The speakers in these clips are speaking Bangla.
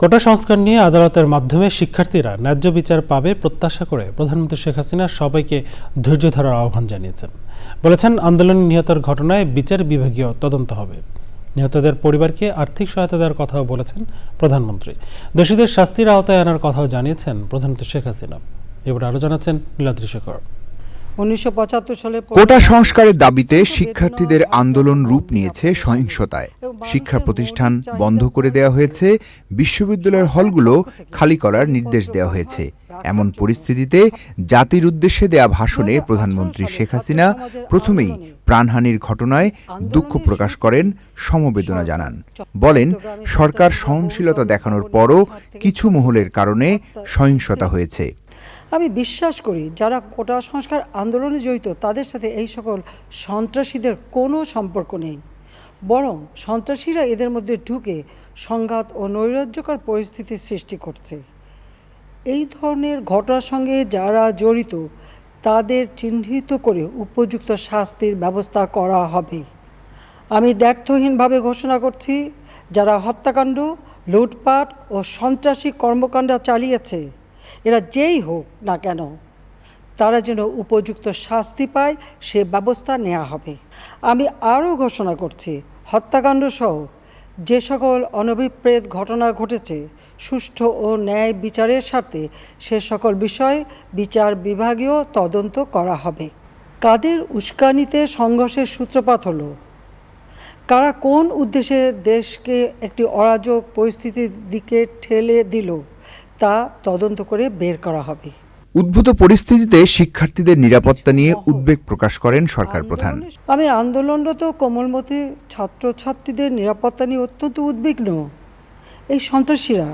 কোটা সংস্কার নিয়ে আদালতের মাধ্যমে শিক্ষার্থীরা ন্যায্য বিচার পাবে প্রত্যাশা করে প্রধানমন্ত্রী শেখ হাসিনা সবাইকে ধৈর্য ধরার আহ্বান জানিয়েছেন। বলেছেন আন্দোলনে নিহতের ঘটনায় বিচার বিভাগীয় তদন্ত হবে। নিহতদের পরিবারকে আর্থিক সহায়তা দেওয়ার কথাও বলেছেন প্রধানমন্ত্রী। দোষীদের শাস্তির আওতায় আনার কথাও জানিয়েছেন প্রধানমন্ত্রী শেখ হাসিনা। এবার আরও জানাচ্ছেন নীলাদ্রি শেখর উনিশশো সালে কোটা সংস্কারের দাবিতে শিক্ষার্থীদের আন্দোলন রূপ নিয়েছে সহিংসতায়। শিক্ষা প্রতিষ্ঠান বন্ধ করে দেওয়া হয়েছে বিশ্ববিদ্যালয়ের হলগুলো খালি করার নির্দেশ দেওয়া হয়েছে। এমন পরিস্থিতিতে জাতির উদ্দেশ্যে দেয়া ভাষণে প্রধানমন্ত্রী শেখ হাসিনা প্রথমেই প্রাণহানির ঘটনায় দুঃখ প্রকাশ করেন সমবেদনা জানান। বলেন সরকার সহনশীলতা দেখানোর পরও কিছু মহলের কারণে সহিংসতা হয়েছে। আমি বিশ্বাস করি যারা কোটা সংস্কার আন্দোলনে জড়িত তাদের সাথে এই সকল সন্ত্রাসীদের কোনো সম্পর্ক নেই। বরং সন্ত্রাসীরা এদের মধ্যে ঢুকে সংঘাত ও নৈরাজ্যকর পরিস্থিতির সৃষ্টি করছে। এই ধরনের ঘটনার সঙ্গে যারা জড়িত, তাদের চিহ্নিত করে উপযুক্ত শাস্তির ব্যবস্থা করা হবে। আমি দ্ব্যর্থহীনভাবে ঘোষণা করছি, যারা হত্যাকাণ্ড, লুটপাট ও সন্ত্রাসী কর্মকাণ্ড চালিয়েছে, এরা যেই হোক না কেন তারা যেন উপযুক্ত শাস্তি পায়, সে ব্যবস্থা নেওয়া হবে। আমি আরও ঘোষণা করছি, হত্যাকাণ্ড সহ যে সকল অনভিপ্রেত ঘটনা ঘটেছে, সুষ্ঠু ও ন্যায় বিচারের সাথে সে সকল বিষয়ে বিচার বিভাগীয় তদন্ত করা হবে। কাদের উস্কানিতে সংঘর্ষের সূত্রপাত হলো? কারা কোন উদ্দেশ্যে দেশকে একটি অরাজক পরিস্থিতির দিকে ঠেলে দিল, তা তদন্ত করে বের করা হবে। উদ্ভূত পরিস্থিতিতে শিক্ষার্থীদের নিরাপত্তা নিয়ে উদ্বেগ প্রকাশ করেন সরকার প্রধান। আমি আন্দোলনরত কোমলমতি ছাত্রছাত্রীদের নিরাপত্তা নিয়ে অত্যন্ত উদ্বিগ্ন। এই সন্ত্রাসীরা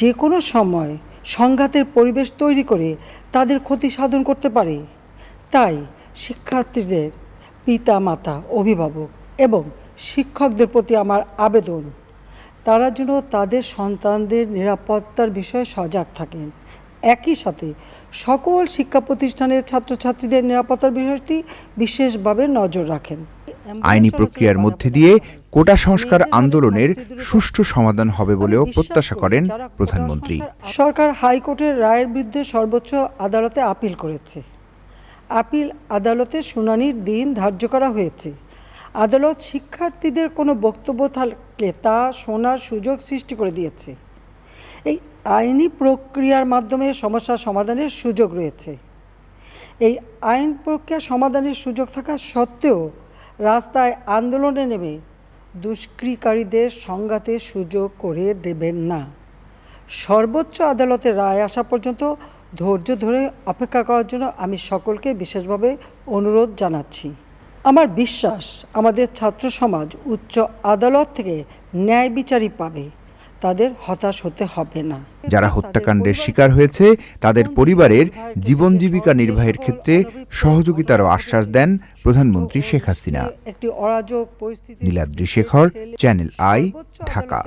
যে কোনো সময় সংঘাতের পরিবেশ তৈরি করে তাদের ক্ষতি সাধন করতে পারে। তাই শিক্ষার্থীদের পিতা মাতা অভিভাবক এবং শিক্ষকদের প্রতি আমার আবেদন, তারা যেন তাদের সন্তানদের নিরাপত্তার বিষয়ে সজাগ থাকেন। একই সাথে সকল শিক্ষা প্রতিষ্ঠানের ছাত্রছাত্রীদের নিরাপত্তার বিষয়টি বিশেষভাবে নজর রাখেন। আইনি প্রক্রিয়ার মধ্যে দিয়ে কোটা সংস্কার আন্দোলনের সুষ্ঠু সমাধান হবে বলেও প্রত্যাশা করেন প্রধানমন্ত্রী। সরকার হাইকোর্টের রায়ের বিরুদ্ধে সর্বোচ্চ আদালতে আপিল করেছে। আপিল আদালতে শুনানির দিন ধার্য করা হয়েছে। আদালত শিক্ষার্থীদের কোনো বক্তব্য থাকলে তা শোনার সুযোগ সৃষ্টি করে দিয়েছে। এই আইনি প্রক্রিয়ার মাধ্যমে সমস্যা সমাধানের সুযোগ রয়েছে। এই আইন প্রক্রিয়া সমাধানের সুযোগ থাকা সত্ত্বেও রাস্তায় আন্দোলনে নেমে দুষ্কৃকারীদের সংঘাতের সুযোগ করে দেবেন না। সর্বোচ্চ আদালতের রায় আসা পর্যন্ত ধৈর্য ধরে অপেক্ষা করার জন্য আমি সকলকে বিশেষভাবে অনুরোধ জানাচ্ছি। আমার বিশ্বাস, আমাদের ছাত্র সমাজ উচ্চ আদালত থেকে ন্যায় বিচারই পাবে। তাদের হতাশ হতে হবে না। যারা হত্যাকাণ্ডের শিকার হয়েছে তাদের পরিবারের জীবন জীবিকা নির্বাহের ক্ষেত্রে সহযোগিতারও আশ্বাস দেন প্রধানমন্ত্রী শেখ হাসিনা। একটি অরাজক পরিস্থিতি নীলাদ্রি শেখর চ্যানেল আই ঢাকা।